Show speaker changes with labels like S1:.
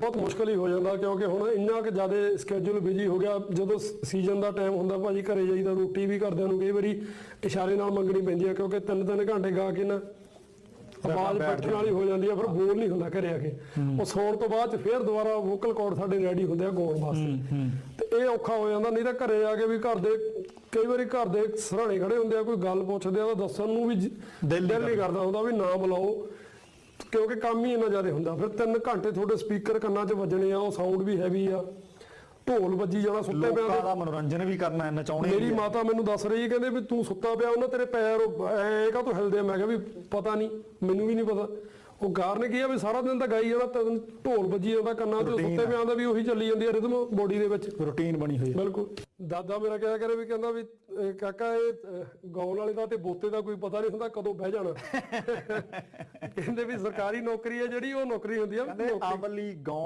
S1: ਬਹੁਤ ਮੁਸ਼ਕਲ ਹੀ ਹੋ ਜਾਂਦਾ ਕਿਉਂਕਿ ਹੁਣ ਇੰਨਾ ਕਿ ਜ਼ਿਆਦਾ ਸਕੇਜੂਲ ਬਿਜ਼ੀ ਹੋ ਗਿਆ। ਜਦੋਂ ਸੀਜ਼ਨ ਦਾ ਟਾਈਮ ਹੁੰਦਾ ਭਾਜੀ ਘਰੇ ਜਾਈਦਾ ਰੋਟੀ ਵੀ ਘਰਦਿਆਂ ਨੂੰ ਕਈ ਵਾਰੀ ਇਸ਼ਾਰੇ ਨਾਲ ਮੰਗਣੀ ਪੈਂਦੀ ਹੈ ਕਿਉਂਕਿ ਤਿੰਨ ਤਿੰਨ ਘੰਟੇ ਗਾ ਕੇ ਨਾ ਆਵਾਜ਼
S2: ਬੈਠ
S1: ਬੈਠਣ ਵਾਲੀ ਹੋ ਜਾਂਦੀ ਹੈ ਫਿਰ ਬੋਲ ਨਹੀਂ ਹੁੰਦਾ ਘਰੇ ਆ ਕੇ। ਉਹ ਸੌਣ ਤੋਂ ਬਾਅਦ ਫਿਰ ਦੁਬਾਰਾ ਵੋਕਲ ਕਾਰਡ ਸਾਡੇ ਰੈਡੀ ਹੁੰਦੇ ਆ ਗਾਉਣ ਵਾਸਤੇ। ਤੇ ਇਹ ਔਖਾ ਹੋ ਜਾਂਦਾ ਨਹੀਂ ਤਾਂ ਘਰੇ ਆ ਕੇ ਵੀ ਘਰ ਦੇ ਕਈ ਵਾਰੀ ਘਰ ਦੇ ਸਰਾਣੇ ਖੜੇ ਹੁੰਦੇ ਆ ਕੋਈ ਗੱਲ ਪੁੱਛਦੇ ਆ ਤਾਂ ਦੱਸਣ ਨੂੰ ਵੀ
S2: ਦਿਲ ਨਹੀਂ
S1: ਕਰਦਾ। ਹੁੰਦਾ ਵੀ ਨਾ ਬੁਲਾਓ ਕਿਉਂਕਿ ਕੰਮ ਹੀ ਇੰਨਾ ਜ਼ਿਆਦਾ ਹੁੰਦਾ ਫਿਰ 3 ਘੰਟੇ ਤੁਹਾਡੇ ਸਪੀਕਰ ਕੰਨਾਂ 'ਚ ਵੱਜਣੇ ਆ ਉਹ ਸਾਊਂਡ ਵੀ ਹੈਵੀ ਆ ਢੋਲ ਵੱਜੀ ਜਾਣਾ ਸੁੱਤੇ ਪਿਆ
S2: ਲੋਕਾਂ ਦਾ ਮਨੋਰੰਜਨ ਵੀ ਕਰਨਾ ਨਚਾਉਣੇ ਵੀ
S1: ਮੇਰੀ। ਮਾਤਾ ਮੈਨੂੰ ਦੱਸ ਰਹੀ ਕਹਿੰਦੇ ਵੀ ਤੂੰ ਸੁੱਤਾ ਪਿਆ ਉਹਨਾਂ ਤੇਰੇ ਪੈਰ ਐ ਕਾ ਤੂੰ ਹਿਲਦੇ? ਮੈਂ ਕਿਹਾ ਵੀ ਪਤਾ ਨਹੀਂ ਮੈਨੂੰ ਵੀ ਨਹੀਂ ਪਤਾ ਉਹ ਗਾਰ ਨੇ ਕਿਹਾ ਵੀ ਸਾਰਾ ਦਿਨ ਤਾਂ ਗਾਈ ਤੈਨੂੰ ਢੋਲ ਵੱਜੀ ਜਾਂਦਾ ਕੰਨਾਂ 'ਚ
S2: Routine
S1: ਸੁੱਤੇ
S2: ਆ।
S1: ਪਿਆ ਦਾ ਵੀ ਉਹੀ ਚੱਲੀ ਜਾਂਦੀ ਹੈ ਰਿਦਮ ਬੋਡੀ ਦੇ ਵਿੱਚ।
S2: ਰੁਟੀਨ ਬਣੀ ਹੋਈ ਹੈ
S1: ਬਿਲਕੁਲ। ਦਾਦਾ ਮੇਰਾ ਕਿਹਾ ਕਰੇ ਵੀ ਕਹਿੰਦਾ ਵੀ ਕਾਕਾ ਇਹ ਗਾਉਣ ਵਾਲੇ ਦਾ ਤੇ ਬੋਤੇ ਦਾ ਕੋਈ ਪਤਾ ਨਹੀਂ ਹੁੰਦਾ ਕਦੋਂ ਬਹਿ ਜਾਣਾ। ਕਹਿੰਦੇ ਵੀ ਸਰਕਾਰੀ ਨੌਕਰੀ ਹੈ ਜਿਹੜੀ ਉਹ ਨੌਕਰੀ ਹੁੰਦੀ ਆ
S2: ਅਮਲੀ ਗਾਉਣ